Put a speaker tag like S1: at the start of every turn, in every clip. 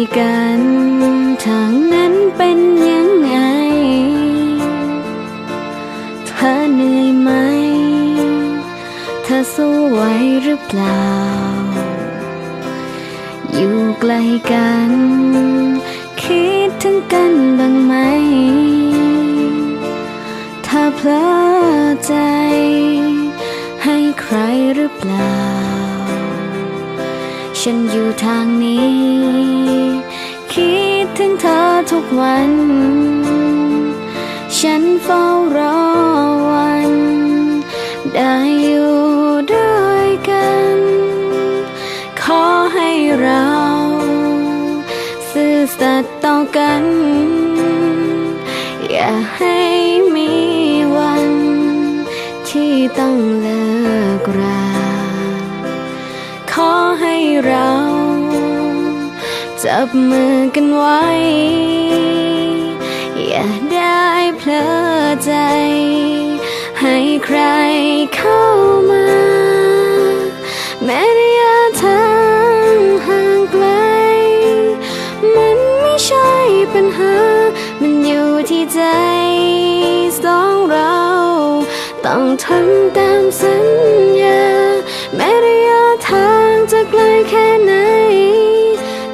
S1: กลกัน ทางนั้นเป็นยังไง เธอเหนื่อยไหม เธอสู้ไหวหรือเปล่า อยู่ไกลกัน คิดถึงกันบ้างไหม ถ้าเพลอใจ ให้ใครหรือเปล่า ฉันอยู่ทางนี้ คิดถึงเธอทุกวัน ฉันเฝ้ารอวัน ได้อยู่ด้วยกัน ขอให้เราซื่อสัตย์ต่อกัน อย่าให้มีวันที่ต้องเลิกรา เรา จับมือกันไว้ อย่าได้เพลอใจ ให้ใครเข้ามา แม้ระยะทางห่างไกล มันไม่ใช่ปัญหา มันอยู่ที่ใจสองเรา ต้องทำตามสัญญา แค่ไหน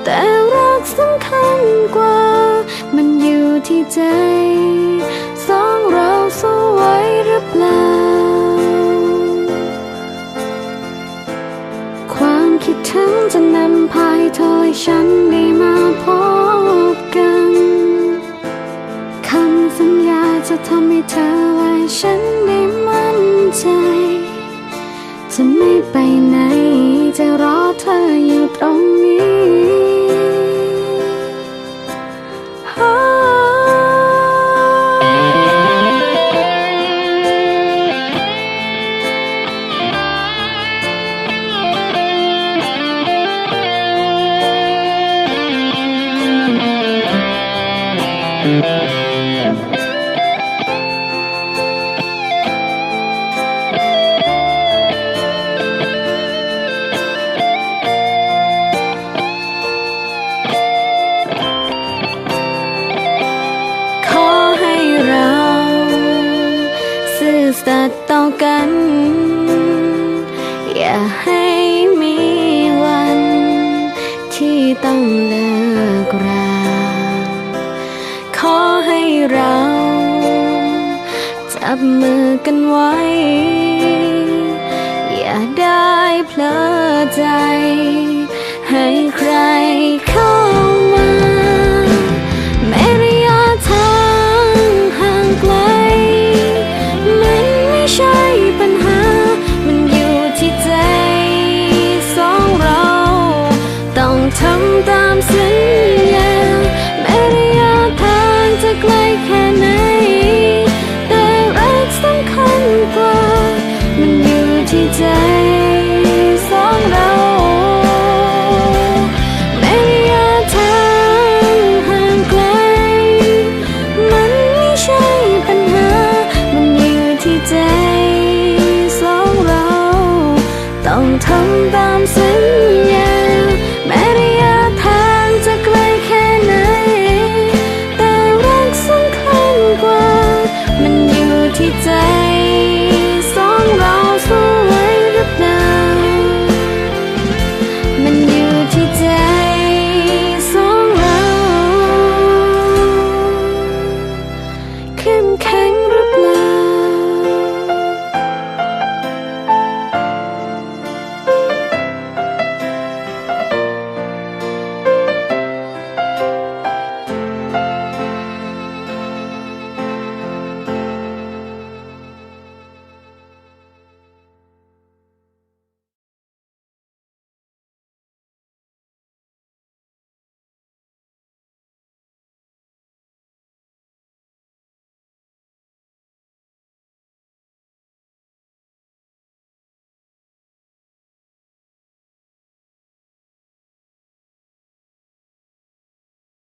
S1: แต่รักสำคัญกว่า มันอยู่ที่ใจ สองเราสู้ไว้หรือเปล่า ความคิดถึงจะนำพายเธอให้ฉัน สัตย์ต่อกัน อย่าให้มีวันที่ต้องเลิก บมือกันไว้ อย่าได้เพลอใจ ให้ใครเข้ามาแม้ระยะทางห่างไกล มันไม่ใช่ปัญหา มันอยู่ที่ใจสองเรา ต้องทำตามสัญ ต้องทำตามสัญ